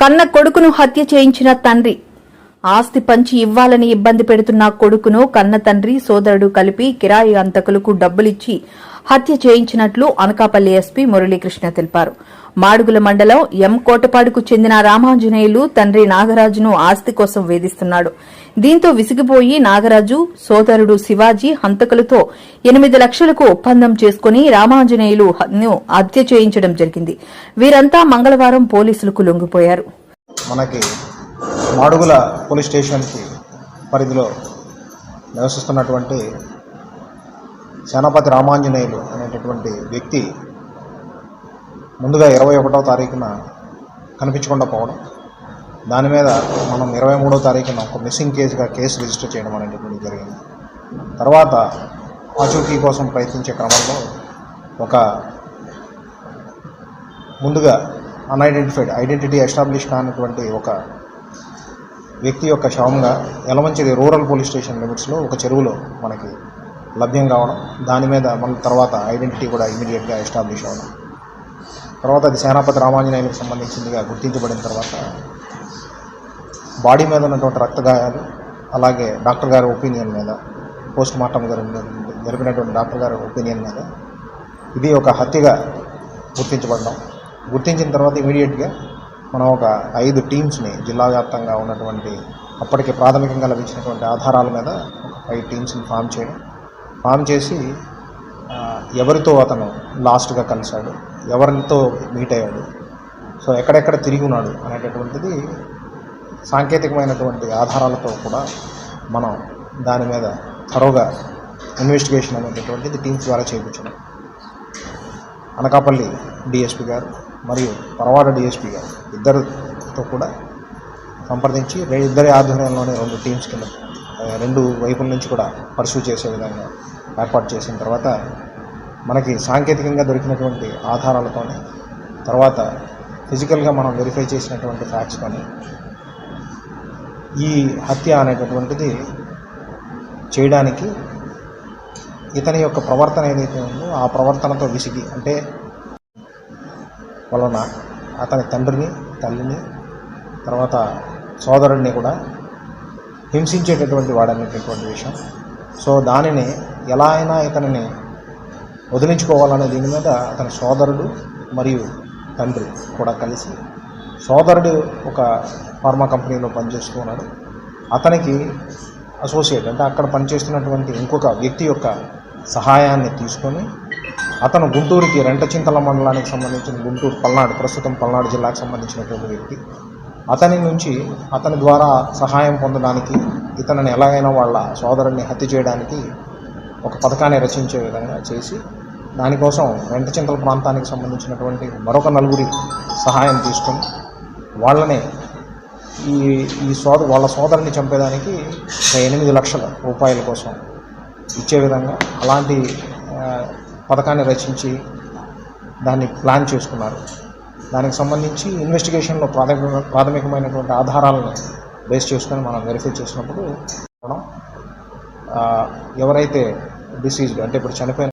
కన్న కొడుకును హత్య చేయించిన తండ్రి. ఆస్తి పంచి ఇవ్వాలని ఇబ్బంది పెడుతున్న కొడుకును కన్న తండ్రి సోదరుడు కలిపి కిరాయి అంతకులకు డబ్బులిచ్చి హత్య చేయించినట్లు అనకాపల్లి ఎస్పీ మురళీకృష్ణ తెలిపారు. మాడుగుల మండలం ఎం కోటపాడుకు చెందిన రామాంజనేయులు తండ్రి నాగరాజును ఆస్తి కోసం వేధిస్తున్నాడు. దీంతో విసిగిపోయి నాగరాజు సోదరుడు శివాజీ హంతకులతో ఎనిమిది లక్షలకు ఒప్పందం చేసుకుని రామాంజనేయులు హత్య చేయించడం జరిగింది. వీరంతా మంగళవారం పోలీసులకు లొంగిపోయారు. మనకి మాడుగుల పోలీస్ స్టేషన్కి పరిధిలో నివసిస్తున్నటువంటి సేనాపతి రామాంజనేయులు అనేటటువంటి వ్యక్తి ముందుగా ఇరవై ఒకటవ తారీఖున కనిపించకుండా పోవడం దాని మీద మనం ఇరవై మూడో తారీఖున ఒక మిస్సింగ్ కేసుగా కేసు రిజిస్టర్ చేయడం అనేటటువంటి జరిగింది. తర్వాత ఆచూకీ కోసం ప్రయత్నించే క్రమంలో ఒక ముందుగా అన్ఐడెంటిఫైడ్ ఐడెంటిటీ ఎస్టాబ్లిష్ కానటువంటి ఒక వ్యక్తి యొక్క శవంగా యలమంచిది రూరల్ పోలీస్ స్టేషన్ లిమిట్స్లో ఒక చెరువులో మనకి లభ్యం కావడం దాని మీద మన తర్వాత ఐడెంటిటీ కూడా ఇమీడియట్గా ఎస్టాబ్లిష్ అవ్వడం తర్వాత అది సేనాపతి రామాంజనేయులకు సంబంధించిందిగా గుర్తించబడిన తర్వాత బాడీ మీద ఉన్నటువంటి రక్త గాయాలు అలాగే డాక్టర్ గారి ఒపీనియన్ మీద పోస్ట్ మార్టం జరిపినటువంటి డాక్టర్ గారి ఒపీనియన్ మీద ఇది ఒక హత్యగా గుర్తించబడ్డాం. గుర్తించిన తర్వాత ఇమీడియట్గా మనం ఒక ఐదు టీమ్స్ని జిల్లా వ్యాప్తంగా ఉన్నటువంటి అప్పటికి ప్రాథమికంగా లభించినటువంటి ఆధారాల మీద ఒక ఫైవ్ టీమ్స్ని ఫామ్ చేయడం. ఫామ్ చేసి ఎవరితో అతను లాస్ట్గా కలిశాడు ఎవరితో మీట్ అయ్యాడు సో ఎక్కడెక్కడ తిరిగి ఉన్నాడు అనేటటువంటిది సాంకేతికమైనటువంటి ఆధారాలతో కూడా మనం దాని మీద త్వరగా ఇన్వెస్టిగేషన్ అనేటటువంటిది టీమ్స్ ద్వారా చేయించడం. అనకాపల్లి డిఎస్పి గారు మరియు పరవాడ డిఎస్పి గారు ఇద్దరితో కూడా సంప్రదించి ఇద్దరి ఆధ్వర్యంలోనే రెండు టీమ్స్ కింద రెండు వైపుల నుంచి కూడా పర్సూ చేసే విధంగా ఏర్పాటు చేసిన తర్వాత మనకి సాంకేతికంగా దొరికినటువంటి ఆధారాలతోనే తర్వాత ఫిజికల్గా మనం వెరిఫై చేసినటువంటి ఫ్యాక్ట్స్తోనే ఈ హత్య అనేటటువంటిది చేయడానికి ఇతని యొక్క ప్రవర్తన ఏదైతే ఉందో ఆ ప్రవర్తనతో విసిగి అంటే వలన అతని తండ్రిని తల్లిని తర్వాత సోదరుడిని కూడా హింసించేటటువంటి వాడనేటటువంటి విషయం. సో దానిని ఎలా అయినా ఇతనిని వదిలించుకోవాలనే దీని మీద అతని సోదరుడు మరియు తండ్రి కూడా కలిసి సోదరుడు ఒక ఫార్మా కంపెనీలో పనిచేస్తూ ఉన్నాడు అతనికి అసోసియేట్ అంటే అక్కడ పనిచేస్తున్నటువంటి ఇంకొక వ్యక్తి యొక్క సహాయాన్ని తీసుకొని అతను గుంటూరుకి రెంటచింతల మండలానికి సంబంధించిన గుంటూరు పల్నాడు ప్రస్తుతం పల్నాడు జిల్లాకు సంబంధించినటువంటి వ్యక్తి. అతని నుంచి అతని ద్వారా సహాయం పొందడానికి ఇతనిని ఎలాగైనా వాళ్ళ సోదరుడిని హత్య చేయడానికి ఒక పథకాన్ని రచించే విధంగా చేసి దానికోసం రెంటచింతల ప్రాంతానికి సంబంధించినటువంటి మరొక నలుగురి సహాయం తీసుకొని వాళ్ళని ఈ ఈ సోద వాళ్ళ సోదరుని చంపేదానికి ఒక ఎనిమిది లక్షల రూపాయల కోసం ఇచ్చే విధంగా అలాంటి పథకాన్ని రచించి దాన్ని ప్లాన్ చేసుకున్నారు. దానికి సంబంధించి ఇన్వెస్టిగేషన్లో ప్రాథమిక ప్రాథమికమైనటువంటి ఆధారాలను బేస్ చేసుకొని మనం వెరిఫై చేసినప్పుడు మనం ఎవరైతే డిసీజ్డ్ అంటే ఇప్పుడు చనిపోయిన